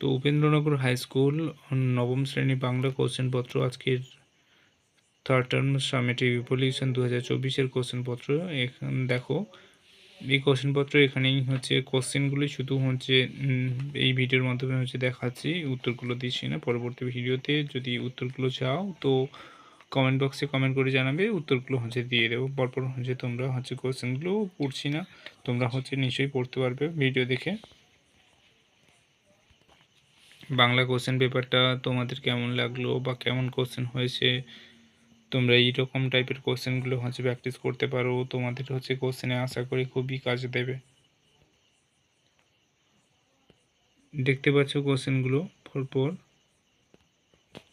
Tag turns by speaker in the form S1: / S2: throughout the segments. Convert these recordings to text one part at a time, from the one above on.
S1: তো Upendranagar high school নবম শ্রেণি বাংলা কোশ্চেনপত্র আজকের থার্ড টার্ম সামেটিভ ইভলিউশন দু হাজার চব্বিশের কোশ্চেনপত্র এখান দেখো, এই কোশ্চেনপত্র এখানেই হচ্ছে কোশ্চেনগুলি শুধু হচ্ছে এই ভিডিওর মাধ্যমে হচ্ছে দেখাচ্ছি, উত্তরগুলো দিচ্ছি না। পরবর্তী ভিডিওতে যদি উত্তরগুলো চাও, তো কমেন্ট বক্সে কমেন্ট করে জানাবে, উত্তরগুলো হচ্ছে দিয়ে দেবো। পরপর হচ্ছে তোমরা হচ্ছে কোশ্চেনগুলো পড়ছি না, তোমরা হচ্ছে নিশ্চয়ই পড়তে পারবে ভিডিও দেখে। বাংলা কোশ্চেন পেপারটা তোমাদের কেমন লাগল বা কেমন কোশ্চেন হয়েছে? তোমরা এইরকম টাইপের কোশ্চেনগুলো হচ্ছে প্র্যাকটিস করতে পারো। তোমাদের হচ্ছে কোশ্চেনে আশা করি খুবই কাজে দেবে। দেখতে পাচ্ছ কোশ্চেনগুলো পরপর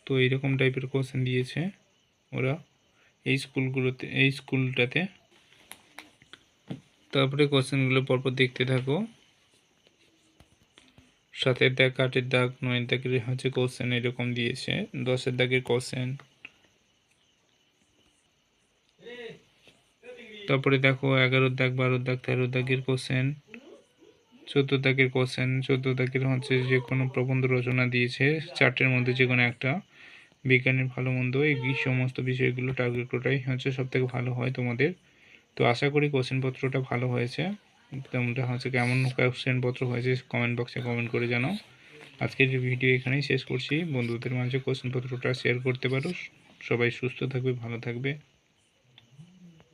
S1: তো এইরকম টাইপের কোশ্চেন দিয়েছে ওরা এই স্কুলগুলোতে এই স্কুলটাতে তারপরে কোশ্চেনগুলো পরপর দেখতে থাকো। সাতের দাগ, আটের দাগ, নয়ের দাগের হচ্ছে কোশ্চেন এরকম দিয়েছে। দশের দাগের কোশ্চেন তারপরে দেখো, এগারোর দাগ, বারোর দাগ, তেরোর দাগের কোশ্চেন চোদ্দ দাগের কোশ্চেন চোদ্দ দাগের হচ্ছে যে কোনো প্রবন্ধ রচনা দিয়েছে, চারটের মধ্যে যে কোনো একটা। বিজ্ঞানের ভালো মন্দ, এই সমস্ত বিষয়গুলো টার্গেটটাই হচ্ছে সব থেকে ভালো হয় তোমাদের। তো আশা করি কোশ্চেনপত্রটা ভালো হয়েছে। তোমরা হচ্ছে কেমন কোশ্চেনপত্র হয়েছে কমেন্ট বক্সে কমেন্ট করে জানাও। আজকের ভিডিও এখানেই শেষ করছি। বন্ধুদের মাঝে কোশ্চেনপত্রটা শেয়ার করতে পারো। সবাই সুস্থ থাকবে, ভালো থাকবে।